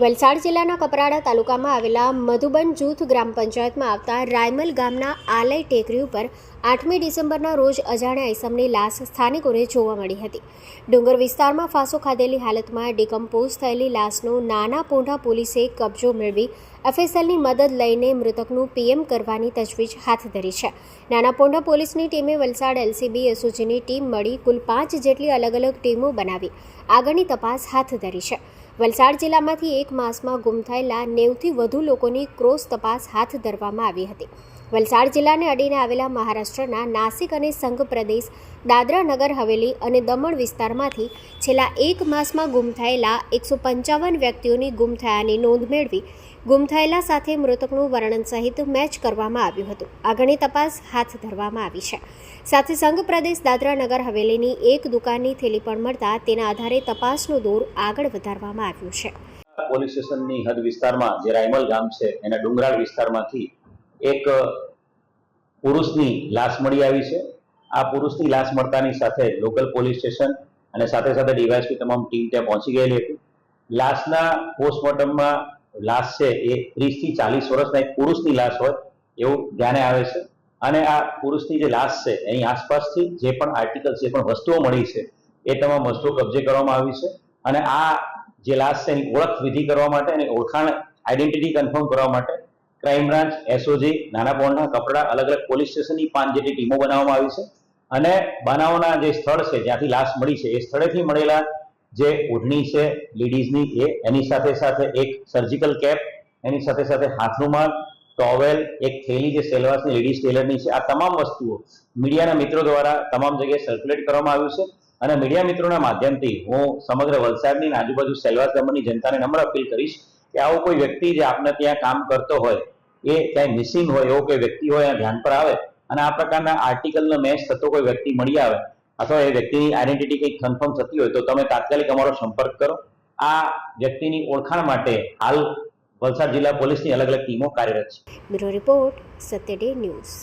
વલસાડ જિલ્લાના કપરાડા તાલુકામાં આવેલા મધુબન જૂથ ગ્રામ પંચાયતમાં આવતા રાયમલ ગામના આલય ટેકરી ઉપર આઠમી ડિસેમ્બરના રોજ અજાણ્યા ઇસમની લાશ સ્થાનિકોને જોવા મળી હતી. ડુંગર વિસ્તારમાં ફાંસો ખાધેલી હાલતમાં ડિકમ્પોઝ થયેલી લાશનો નાના પોંઢા પોલીસે કબજો મેળવી એફએસએલની મદદ લઈને મૃતકનું પીએમ કરવાની તજવીજ હાથ ધરી છે. નાના પોંઢા પોલીસની ટીમે વલસાડ એલસીબી એસઓજીની ટીમ મળી કુલ પાંચ જેટલી અલગ અલગ ટીમો બનાવી આગળની તપાસ હાથ ધરી છે. વલસાડ જિલ્લામાંથી એક માસમાં ગુમ થયેલા નેવથી વધુ લોકોની ક્રોસ તપાસ હાથ ધરવામાં આવી હતી. વલસાડ જિલ્લાને અડીને આવેલા મહારાષ્ટ્રના નાસિક અને સંઘ પ્રદેશ, દાદરા નગર હવેલી અને દમણ વિસ્તારમાંથી છેલ્લા એક માસમાં ગુમ થયેલા એકસો પંચાવન વ્યક્તિઓની ગુમ થયાની નોંધ મેળવી ગુમ થયેલા સાથે મૃતકનું વર્ણન સહિત મેચ કરવામાં આવ્યું હતું. આગળની તપાસ હાથ ધરવામાં આવી છે. સાથે સંઘ પ્રદેશ દાદરા નગર હવેલીની એક દુકાનની થેલી પણ મળતા તેના આધારે તપાસનો દોર આગળ વધારવામાં આવ્યો છે. પોલીસ સ્ટેશનની હદ વિસ્તારમાં જે રાયમલ ગામ છે, એના ડુંગરાળ વિસ્તારમાંથી એક પુરુષની લાશ મળી આવી છે. આ પુરુષની લાશ મળતાની સાથે લોકલ પોલીસ સ્ટેશન અને સાથે સાથે ડીવાયસપી તમામ ટીમ ત્યાં પહોંચી ગયેલી હતી. લાશના પોસ્ટમોર્ટમમાં લાશ છે એ ત્રીસથી ચાલીસ વર્ષના એક પુરુષની લાશ હોય એવું ધ્યાને આવે છે. અને આ પુરુષની જે લાશ છે એની આસપાસથી જે પણ આર્ટિકલ જે પણ વસ્તુઓ મળી છે એ તમામ વસ્તુઓ કબજે કરવામાં આવી છે. અને આ જે લાશ છે એની ઓળખ વિધિ કરવા માટે અને ઓળખાણ આઈડેન્ટિટી કન્ફર્મ કરવા માટે ક્રાઇમ બ્રાન્ચ, એસઓજી, નાના પોંઢા કપડા, અલગ અલગ પોલીસ સ્ટેશનની પાંચ જેટલી ટીમો બનાવવામાં આવી છે. અને બનાવના જે સ્થળ છે જ્યાંથી લાશ મળી છે એ સ્થળેથી મળેલા જે ઓઢણી છે લેડીઝની એ એની સાથે સાથે એક સર્જિકલ કેપ એની સાથે સાથે હાથરૂમાલ ટોવેલ એક થેલી જે સેલવાસની લેડીઝ ટેલરની છે, આ તમામ વસ્તુઓ મીડિયાના મિત્રો દ્વારા તમામ જગ્યાએ સર્ક્યુલેટ કરવામાં આવ્યું છે. અને મીડિયા મિત્રોના માધ્યમથી હું સમગ્ર વલસાડની આજુબાજુ સેલવાસ ગામની જનતાને નમ્ર અપીલ કરીશ કે આવો કોઈ વ્યક્તિ જે આપને ત્યાં કામ કરતો હોય, એ ક્યાંય મિસિંગ હોય એવો કોઈ વ્યક્તિ હોય ધ્યાન પર આવે અને આ પ્રકારના આર્ટિકલનો મેચ થતો કોઈ વ્યક્તિ મળી આવે અથવા એ વ્યક્તિની આઈડેન્ટિટી કંઈક કન્ફર્મ થતી હોય તો તમે તાત્કાલિક અમારો સંપર્ક કરો. આ વ્યક્તિની ઓળખાણ માટે હાલ વલસાડ જિલ્લા પોલીસની અલગ અલગ ટીમો કાર્યરત છે. Bureau report Satya day news.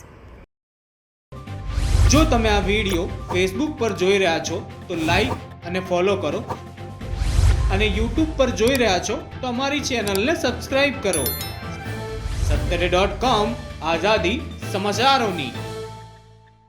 જો તમે આ વીડિયો ફેસબુક પર જોઈ રહ્યા છો તો લાઈક અને ફોલો કરો. અને યુટ્યુબ પર જોઈ રહ્યા છો તો અમારી ચેનલને સબસ્ક્રાઇબ કરો. સત્તરે ડોટ કોમ આઝાદી સમાચારોની.